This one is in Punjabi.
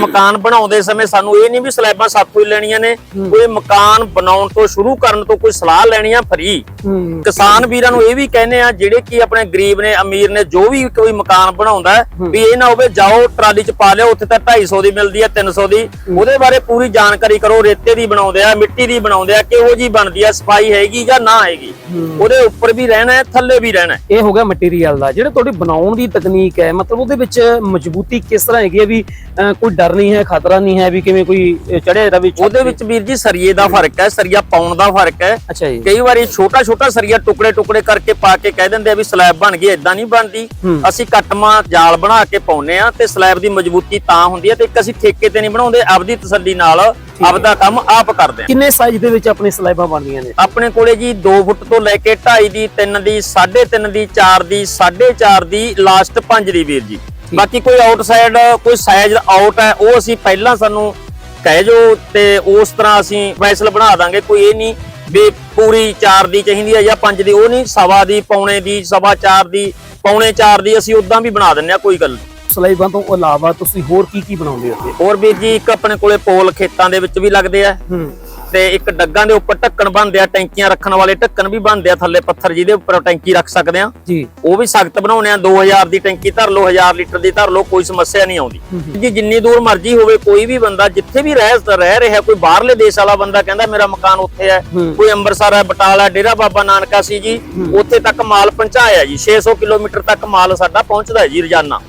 ਮਕਾਨ ਬਣਾਉਂਦੇ ਸਮੇਂ ਸਾਨੂੰ ਇਹ ਨਹੀਂ ਵੀ ਸਲੈਬਾਂ ਸਾਥੋਂ ਹੀ ਲੈਣੀਆਂ ਨੇ ਕੋਈ ਮਕਾਨ ਬਣਾਉਣ ਤੋਂ ਸ਼ੁਰੂ ਕਰਨ ਤੋਂ ਕੋਈ ਸਲਾਹ ਲੈਣੀ ਆ ਫਰੀ। ਕਿਸਾਨ ਵੀਰਾਂ ਨੂੰ ਇਹ ਵੀ ਕਹਿੰਦੇ ਆ ਜਿਹੜੇ ਕਿ ਆਪਣੇ ਗਰੀਬ ਨੇ ਅਮੀਰ ਨੇ ਜੋ ਵੀ ਕੋਈ ਮਕਾਨ ਬਣਾਉਂਦਾ ਵੀ ਇਹ ਨਾ ਹੋਵੇ ਜਾਓ ਟਰਾਲੀ 'ਚ ਪਾ ਲਿਓ ਉੱਥੇ ਤਾਂ 250 ਦੀ ਮਿਲਦੀ ਹੈ 300 ਦੀ। ਉਹਦੇ ਬਾਰੇ ਪੂਰੀ ਜਾਣਕਾਰੀ ਕਰੋ ਰੇਤੇ ਦੀ ਬਣਾਉਂਦੇ ਆ ਮਿੱਟੀ ਦੀ ਬਣਾਉਂਦੇ ਆ ਕਿਹੋ ਜੀ ਬਣਦੀ ਆ ਸਫ਼ਾਈ ਹੈਗੀ ਜਾਂ ਨਾ ਹੈਗੀ। ਉਹਦੇ ਉੱਪਰ ਵੀ ਰਹਿਣਾ ਹੈ ਥੱਲੇ ਵੀ ਰਹਿਣਾ ਹੈ। ਇਹ ਹੋ ਗਿਆ ਮਟੀਰੀਅਲ ਦਾ ਜਿਹੜੇ ਤੁਹਾਡੀ ਬਣਾਉਣ ਦੀ ਤਕਨੀਕ ਹੈ ਮਤਲਬ ਉਹਦੇ ਵਿੱਚ ਮਜ਼ਬੂਤੀ ਕਿਸ ਤਰ੍ਹਾਂ ਹੈਗੀ ਹੈ ਵੀ ਕੋਈ ਡਰ ਨਹੀਂ ਹੈ ਖਤਰਾ ਨਹੀਂ ਹੈ ਵੀ ਕਿਵੇਂ ਕੋਈ ਚੜਿਆ ਇਹਦਾ ਵੀ ਉਹਦੇ ਵਿੱਚ ਵੀਰ ਜੀ ਸਰੀਏ ਦਾ ਫ਼ਰਕ ਹੈ ਸਰੀਆ ਪਾਉਣ ਦਾ ਫ਼ਰਕ ਹੈ। ਅੱਛਾ ਜੀ। ਕਈ ਵਾਰੀ ਛੋਟਾ ਛੋਟਾ ਸਰੀਆ ਟੁਕੜੇ ਟੁਕੜੇ ਕਰਕੇ ਪਾ ਕੇ ਕਹਿ ਦਿੰਦੇ ਆ ਵੀ ਸਲੈਬ ਬਣ ਗਈ ਇਦਾਂ ਨਹੀਂ ਬਣਦੀ। ਅਸੀਂ ਕੱਟਮਾ ਜਾਲ ਬਣਾ ਕੇ ਪਾਉਨੇ ਆ ਤੇ ਸਲੈਬ ਦੀ ਮਜ਼ਬੂਤੀ ਤਾਂ ਹੁੰਦੀ ਹੈ ਤੇ ਇੱਕ ਅਸੀਂ ਠੇਕੇ ਤੇ ਨਹੀਂ ਬਣਾਉਂਦੇ ਆਪਦੀ ਤਸੱਲੀ ਨਾਲ ਆਪਦਾ ਕੰਮ ਆਪ ਕਰਦੇ ਆ ਕਿੰਨੇ ਸਾਈਜ਼ ਦੇ ਵਿੱਚ ਆਪਣੀ ਸਲਾਈਬਾਂ ਬਣਦੀਆਂ ਨੇ? ਆਪਣੇ ਕੋਲੇ ਜੀ 2 ਫੁੱਟ ਤੋਂ ਲੈ ਕੇ 2.5 ਦੀ 3 ਦੀ 3.5 ਦੀ 4 ਦੀ 4.5 ਦੀ ਲਾਸਟ 5 ਦੀ ਵੀਰ ਜੀ। ਬਾਕੀ ਕੋਈ ਆਊਟਸਾਈਡ ਕੋਈ ਸਾਈਜ਼ ਆਊਟ ਹੈ ਉਹ ਅਸੀਂ ਪਹਿਲਾਂ ਸਾਨੂੰ ਕਹਿ ਜੋ ਤੇ ਉਸ ਤਰ੍ਹਾਂ ਅਸੀਂ ਫੈਸਲਾ ਬਣਾ ਦਾਂਗੇ। ਕੋਈ ਇਹ ਨਹੀਂ ਵੀ ਪੂਰੀ 4 ਦੀ ਚਾਹੀਦੀ ਹੈ ਜਾਂ 5 ਦੀ ਉਹ ਨਹੀਂ ਸਵਾ ਦੀ ਪੌਣੇ ਦੀ ਸਵਾ 4 ਦੀ ਪੌਣੇ 4 ਦੀ ਅਸੀਂ ਉਦਾਂ ਵੀ ਬਣਾ ਦਿੰਨੇ ਆ ਕੋਈ ਗੱਲ ਸਲਾਈਬਾਂ ਤੋਂ ਇਲਾਵਾ ਤੁਸੀਂ ਹੋਰ ਕੀ ਕੀ ਬਣਾਉਂਦੇ ਹੋ ਹੋਰ ਵੀਰ ਜੀ ਇੱਕ ਆਪਣੇ ਕੋਲੇ ਪੋਲ ਖੇਤਾਂ ਦੇ ਵਿੱਚ ਵੀ ਲੱਗਦੇ ਆ। ਹੂੰ। ਤੇ ਇੱਕ ਡੱਗਾਂ ਦੇ ਉੱਪਰ ਢੱਕਣ ਬਣਦੇ ਆ ਟੈਂਕੀਆਂ ਰੱਖਣ ਵਾਲੇ ਢੱਕਣ ਵੀ ਬਣਦੇ ਆ ਥੱਲੇ ਪੱਥਰ ਜਿਹਦੇ ਉੱਪਰ ਟੈਂਕੀ ਰੱਖ ਸਕਦੇ ਆ। ਜੀ। ਉਹ ਵੀ ਸਖਤ ਬਣਾਉਣੇ ਆ 2000 ਦੀ ਟੈਂਕੀ ਧਰ ਲਓ 1000 ਲੀਟਰ ਦੀ ਧਰ ਲਓ ਕੋਈ ਸਮੱਸਿਆ ਨਹੀਂ ਆਉਂਦੀ। ਜੀ ਜਿੰਨੀ ਦੂਰ ਮਰਜ਼ੀ ਹੋਵੇ ਕੋਈ ਵੀ ਬੰਦਾ ਜਿੱਥੇ ਵੀ ਰਹਿ ਰਹਿ ਰਿਹਾ ਕੋਈ ਬਾਹਰਲੇ ਦੇਸ਼ ਵਾਲਾ ਬੰਦਾ ਕਹਿੰਦਾ ਮੇਰਾ ਮਕਾਨ ਉੱਥੇ ਹੈ। ਕੋਈ ਅੰਮ੍ਰਿਤਸਰ ਹੈ ਬਟਾਲਾ ਡੇਰਾ ਬਾਬਾ ਨਾਨਕਾ ਸੀ ਜੀ ਉੱਥੇ ਤੱਕ ਮਾਲ ਪਹੁੰਚਾਇਆ ਜੀ। 600 ਕਿਲੋਮੀਟਰ ਤੱਕ ਮਾਲ ਸਾਡਾ ਪਹੁੰਚਦਾ ਹੈ ਜੀ ਰੋਜ਼ਾਨਾ।